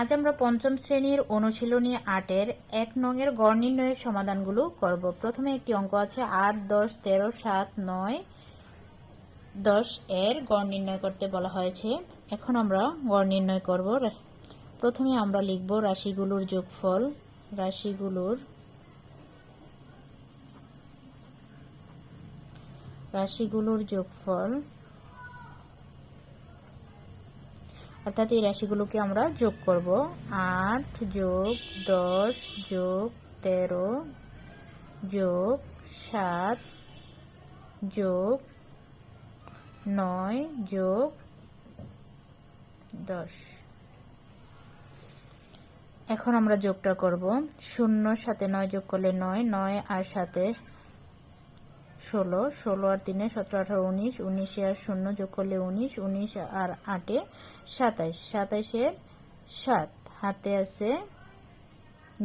আজ আমরা পঞ্চম শ্রেণির অনুশীলনী আটের এক নঙের গড় নির্ণয়ের সমাধানগুলো করব। প্রথমে একটি অঙ্ক আছে আট, দশ, তেরো, সাত, নয়, দশ এর গড় নির্ণয় করতে বলা হয়েছে। এখন আমরা গড় নির্ণয় করব। প্রথমে আমরা লিখব রাশিগুলোর যোগফল। রাশিগুলোর রাশিগুলোর যোগফল অর্থাৎ এই রাশিগুলোকে আমরা যোগ করব। আট যোগ দশ যোগ তেরো যোগ সাত যোগ নয় যোগ দশ। এখন আমরা যোগটা করব। শূন্য সাথে নয় যোগ করলে নয় নয় আর সাথে ষোলো ষোলো আর তিনে সতেরো, আঠারো, উনিশ, উনিশে আর শূন্য যোগ করলে উনিশ উনিশ আর আটে সাতাইশ সাতাইশের সাত, হাতে আছে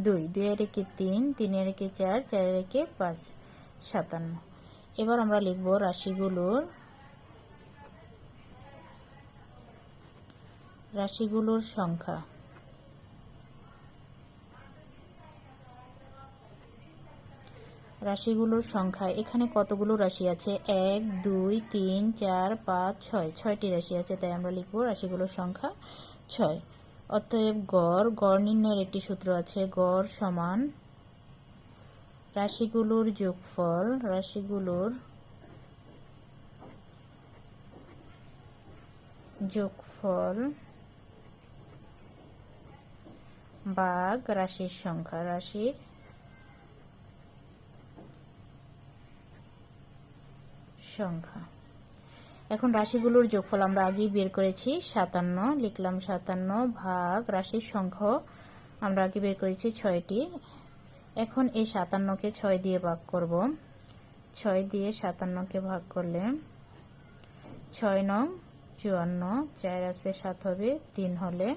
দুই দুই রেখে তিন তিনে রেখে চার চার রেখে পাঁচ, সাতান্ন। এবার আমরা লিখব রাশিগুলোর রাশিগুলোর সংখ্যা। রাশিগুলোর সংখ্যা। এখানে কতগুলো রাশি আছে? এক, দুই, তিন, চার, পাঁচ, ছয়। ছয়টি রাশি আছে, তাই আমরা লিখব রাশিগুলোর সংখ্যা ছয়। অতএব গড় গড় নির্ণয়ের একটি সূত্র আছে, গড় সমান রাশিগুলোর যোগফল রাশিগুলোর যোগফল বাঘ রাশির সংখ্যা, রাশির সংখ্যা। এখন রাশিগুলোর যোগফল আমরা আগেই বের করেছি, সাতান্ন, লিখলাম সাতান্ন ভাগ রাশির সংখ্যা আমরা আগে বের করেছি ছয়টি। এখন এই সাতান্নকে ছয় দিয়ে ভাগ করব। ছয় দিয়ে সাতান্নকে ভাগ করলে ছয় নং চুয়ান্ন, চার আছে সাত হবে, তিন হলে।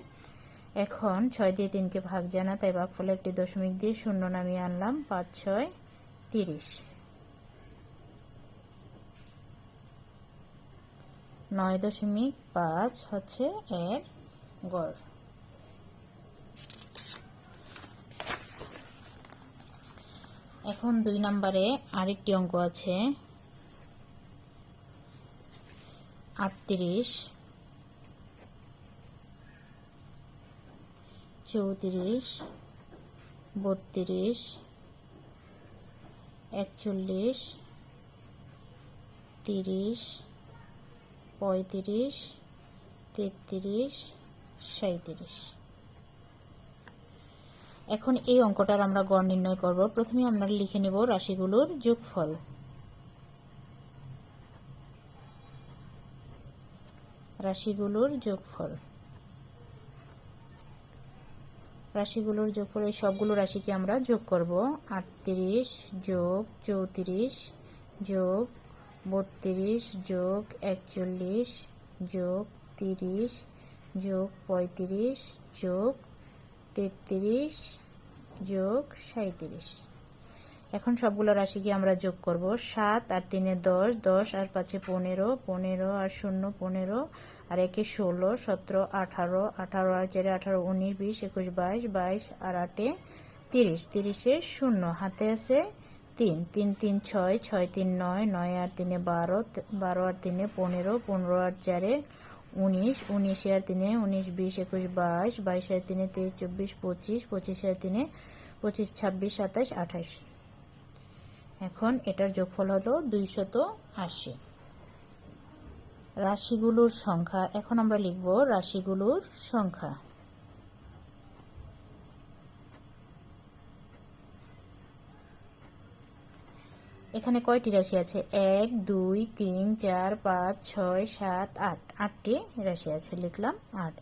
এখন ছয় দিয়ে তিনকে ভাগ জানা তাই ভাগ ফলে একটি দশমিক দিয়ে শূন্য নামিয়ে আনলাম, পাঁচ, ছয়, তিরিশ। নয় দশমিক পাঁচ হচ্ছে এর গড়। এখন দুই নম্বরে আরেকটি অঙ্ক আছে। আটত্রিশ, চৌত্রিশ, বত্রিশ, একচল্লিশ, তিরিশ পঁয়ত্রিশ, তেত্রিশ সাঁত্রিশ এখন এই অঙ্কটার আমরা গড় নির্ণয় করব। প্রথমে আমরা লিখে নেব রাশিগুলোর যোগফল। রাশিগুলোর যোগফল। রাশিগুলোর যোগফল, এই সবগুলো রাশিকে আমরা যোগ করব। আটত্রিশ যোগ চৌত্রিশ যোগ বত্রিশ যোগ একচল্লিশ যোগ তিরিশ যোগ পঁয়ত্রিশ যোগ তেত্রিশ যোগ সাঁত্রিশ এখন সবগুলো রাশি রাশিকে আমরা যোগ করব। সাত আর তিনে দশ দশ আর পাঁচে পনেরো পনেরো আর শূন্য পনেরো আর একে ষোলো, সতেরো, আঠারো আঠারো আর চারে আঠারো, উনিশ, বিশ, একুশ, বাইশ বাইশ আর আটে তিরিশ। তিরিশে শূন্য। হাতে আছে তিন তিন তিন, ছয় ছয়, তিন, নয় নয় আর তিনে বারো বারো আর তিনে পনেরো পনেরো আর চারে উনিশ, উনিশে আর তিনে উনিশ, বিশ, একুশ, বাইশ বাইশ আর তিনে তেইশ, চব্বিশ, পঁচিশ পঁচিশ আর তিনে পঁচিশ, ছাব্বিশ, সাতাশ, আঠাশ। এখন এটার যোগফল হলো দুইশত আশি। রাশিগুলোর সংখ্যা, এখন আমরা লিখব রাশিগুলোর সংখ্যা। এখানে কয়টি রাশি আছে? এক, দুই, তিন, চার, পাঁচ, ছয়, সাত, আট। আটটি রাশি আছে, লিখলাম আট।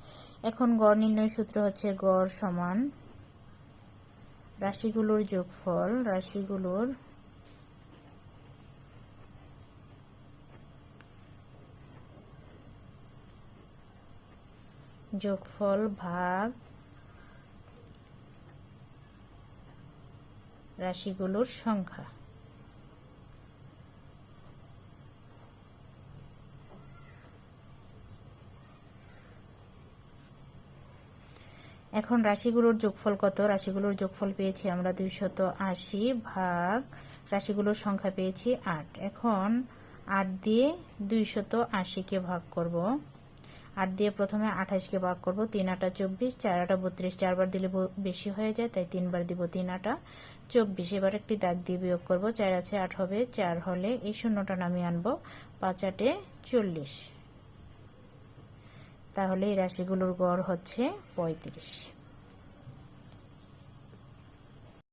এখন গড় নির্ণয় সূত্র হচ্ছে গড় সমান রাশিগুলোর যোগফল রাশিগুলোর যোগফল ভাগ রাশিগুলোর সংখ্যা। এখন রাশিগুলোর যোগফল কত? রাশিগুলোর যোগফল পেয়েছি আমরা দুইশত আশি ভাগ রাশিগুলোর সংখ্যা পেয়েছি আট। এখন আট দিয়ে দুইশত আশিকে ভাগ করব। আট দিয়ে প্রথমে আঠাশকে ভাগ করব। তিন আটা চব্বিশ, চার আটা বত্রিশ। চারবার দিলে বেশি হয়ে যায়, তাই তিনবার দিব তিন আটা চব্বিশ। এবার একটি দাগ দিয়ে বিয়োগ করব। চার আছে, আট হবে, চার হলে এই শূন্যটা নামিয়ে আনব। পাঁচ আটে চল্লিশ। তাহলে এই রাশিগুলোর গড় হচ্ছে পঁয়ত্রিশ।